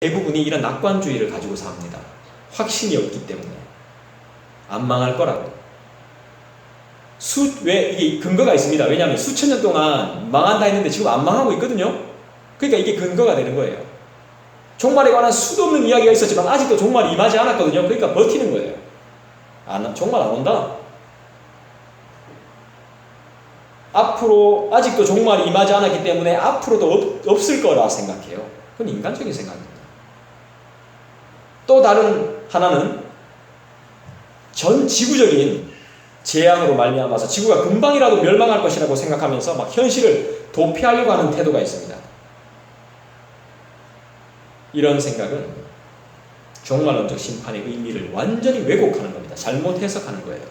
대부분이 이런 낙관주의를 가지고 삽니다. 확신이 없기 때문에 안 망할 거라고. 수, 왜, 이게 근거가 있습니다. 왜냐하면 수천 년 동안 망한다 했는데 지금 안 망하고 있거든요. 그러니까 이게 근거가 되는 거예요. 종말에 관한 수도 없는 이야기가 있었지만 아직도 종말이 임하지 않았거든요. 그러니까 버티는 거예요. 안, 종말 안 온다. 앞으로 아직도 종말이 임하지 않았기 때문에 앞으로도 없, 없을 거라 생각해요. 그건 인간적인 생각입니다. 또 다른 하나는 전 지구적인 재앙으로 말미암아서 지구가 금방이라도 멸망할 것이라고 생각하면서 막 현실을 도피하려고 하는 태도가 있습니다. 이런 생각은 종말론적 심판의 의미를 완전히 왜곡하는 겁니다. 잘못 해석하는 거예요.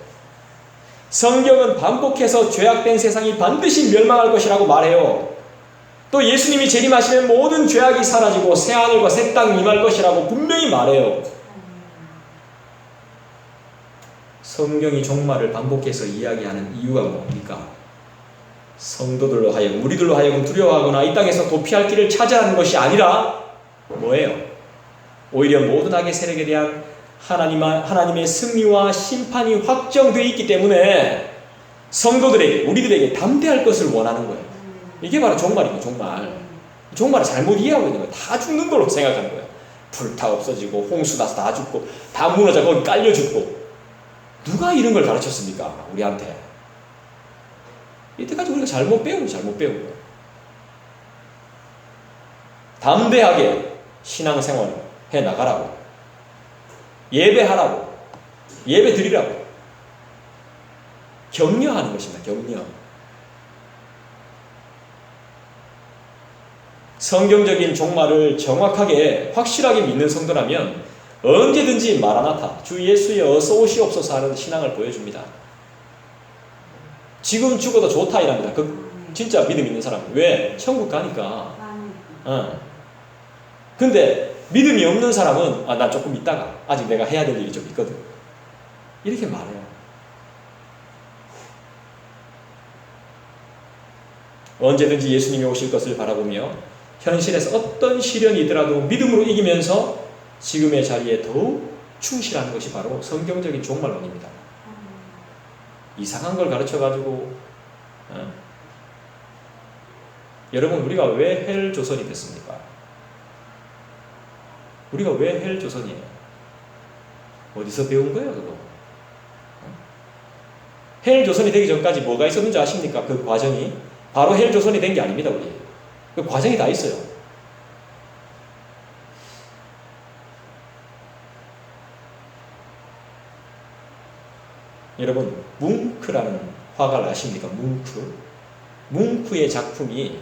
성경은 반복해서 죄악된 세상이 반드시 멸망할 것이라고 말해요. 또 예수님이 재림하시면 모든 죄악이 사라지고 새 하늘과 새 땅이 임할 것이라고 분명히 말해요. 성경이 종말을 반복해서 이야기하는 이유가 뭡니까? 성도들로 하여금 우리들로 하여금 두려워하거나 이 땅에서 도피할 길을 찾아라는 것이 아니라 뭐예요? 오히려 모든 악의 세력에 대한 하나님, 하나님의 승리와 심판이 확정되어 있기 때문에 성도들에게 우리들에게 담대할 것을 원하는 거예요. 이게 바로 종말이고 종말. 종말을 잘못 이해하고 있는 거예요. 다 죽는 걸로 생각하는 거예요. 불타 없어지고 홍수 나서 다 죽고 다 무너져 거기 깔려 죽고 누가 이런 걸 가르쳤습니까? 우리한테. 이때까지 우리가 잘못 배우고 잘못 배우고 담대하게 신앙생활 해 나가라고 예배하라고 예배 드리라고 격려하는 것입니다. 격려. 성경적인 종말을 정확하게 확실하게 믿는 성도라면 언제든지 마라나타 주 예수의 어서 오시옵소서 하는 신앙을 보여줍니다. 지금 죽어도 좋다 이랍니다. 그 진짜 믿음 있는 사람 왜 천국 가니까. 어. 근데 믿음이 없는 사람은 아, 나 조금 있다가 아직 내가 해야 될 일이 좀 있거든. 이렇게 말해요. 언제든지 예수님이 오실 것을 바라보며 현실에서 어떤 시련이더라도 믿음으로 이기면서 지금의 자리에 더욱 충실하는 것이 바로 성경적인 종말론입니다. 이상한 걸 가르쳐 가지고 어? 여러분 우리가 왜 헬 조선이 됐습니까? 우리가 왜 헬 조선이에요? 어디서 배운 거예요, 그거? 어? 헬 조선이 되기 전까지 뭐가 있었는지 아십니까? 그 과정이 바로 헬 조선이 된 게 아닙니다, 우리. 그 과정이 다 있어요. 여러분, 뭉크라는 화가를 아십니까? 뭉크. 뭉크의 작품이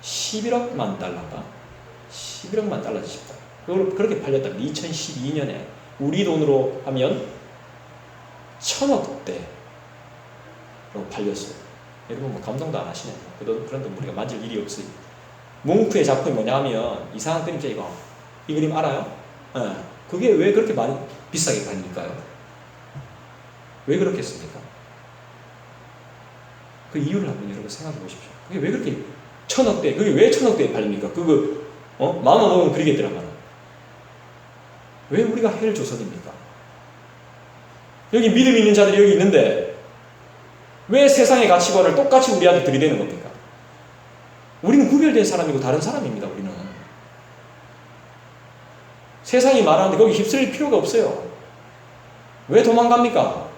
11억만 달러가 11억만 달러 주십니다. 그렇게 팔렸다. 2012년에 우리 돈으로 하면 천억 대로 팔렸어요. 여러분 뭐 감동도 안 하시네요. 그런 그런 돈 우리가 만질 일이 없어요. 뭉크의 작품이 뭐냐 하면 이상한 그림자 이거 이 그림 알아요? 네. 그게 왜 그렇게 많이 비싸게 팔릴까요? 왜 그렇겠습니까? 그 이유를 한번 여러분 생각해 보십시오. 그게 왜 그렇게 천억대, 그게 왜 천억대에 팔립니까? 그거, 어? 마음만 먹으면 그리겠더라만. 왜 우리가 헬 조선입니까? 여기 믿음 있는 자들이 여기 있는데, 왜 세상의 가치관을 똑같이 우리한테 들이대는 겁니까? 우리는 구별된 사람이고 다른 사람입니다, 우리는. 세상이 말하는데 거기 휩쓸릴 필요가 없어요. 왜 도망갑니까?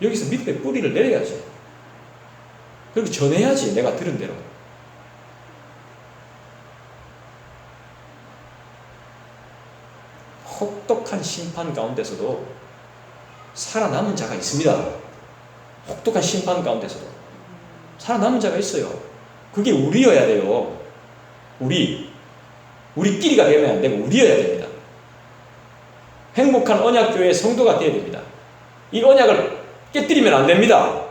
여기서 믿음의 뿌리를 내려야지. 그렇게 전해야지, 내가 들은 대로. 혹독한 심판 가운데서도 살아남은 자가 있습니다. 혹독한 심판 가운데서도. 살아남은 자가 있어요. 그게 우리여야 돼요. 우리. 우리끼리가 되면 안 되고 우리여야 됩니다. 행복한 언약교회 성도가 되어야 됩니다. 이 언약을 깨뜨리면 안 됩니다.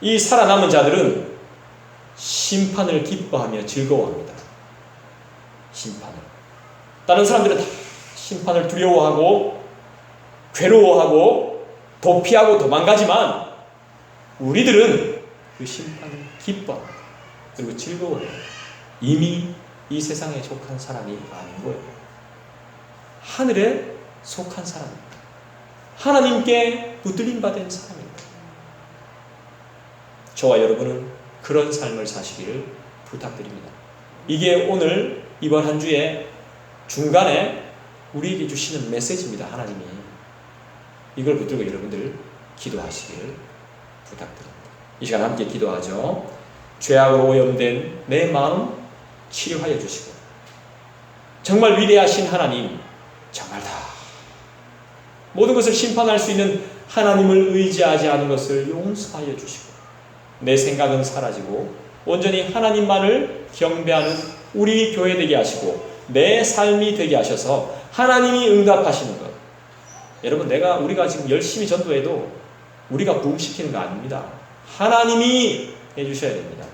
이 살아남은 자들은 심판을 기뻐하며 즐거워합니다. 심판을. 다른 사람들은 다 심판을 두려워하고 괴로워하고 도피하고 도망가지만 우리들은 그 심판을 기뻐 그리고 즐거워요. 이미 이 세상에 속한 사람이 아닌 거예요. 하늘에 속한 사람입니다. 하나님께 붙들림 받은 사람입니다. 저와 여러분은 그런 삶을 사시기를 부탁드립니다. 이게 오늘 이번 한 주에 중간에 우리에게 주시는 메시지입니다. 하나님이 이걸 붙들고 여러분들 기도하시기를 부탁드립니다. 이 시간 함께 기도하죠. 죄악으로 오염된 내 마음 치료하여 주시고 정말 위대하신 하나님 정말 다 모든 것을 심판할 수 있는 하나님을 의지하지 않은 것을 용서하여 주시고 내 생각은 사라지고 온전히 하나님만을 경배하는 우리 교회 되게 하시고 내 삶이 되게 하셔서 하나님이 응답하시는 것. 여러분 내가 우리가 지금 열심히 전도해도 우리가 부흥시키는 거 아닙니다. 하나님이 해주셔야 됩니다.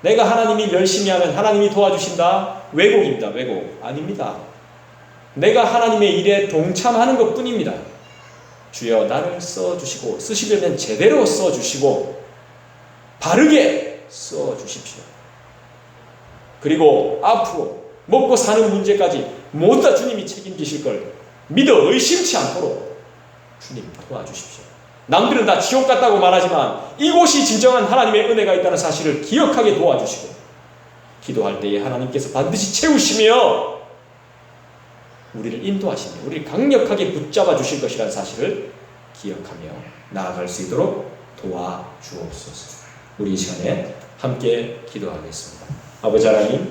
내가 하나님이 열심히 하면 하나님이 도와주신다. 왜곡입니다. 왜곡. 아닙니다. 내가 하나님의 일에 동참하는 것 뿐입니다. 주여 나를 써주시고 쓰시려면 제대로 써주시고 바르게 써주십시오. 그리고 앞으로 먹고 사는 문제까지 모두 다 주님이 책임지실 걸 믿어 의심치 않도록 주님 도와주십시오. 남들은 다 지옥 같다고 말하지만 이곳이 진정한 하나님의 은혜가 있다는 사실을 기억하게 도와주시고 기도할 때에 하나님께서 반드시 채우시며 우리를 인도하시며 우리를 강력하게 붙잡아 주실 것이라는 사실을 기억하며 나아갈 수 있도록 도와주옵소서. 우리 이 시간에 함께 기도하겠습니다. 아버지 하나님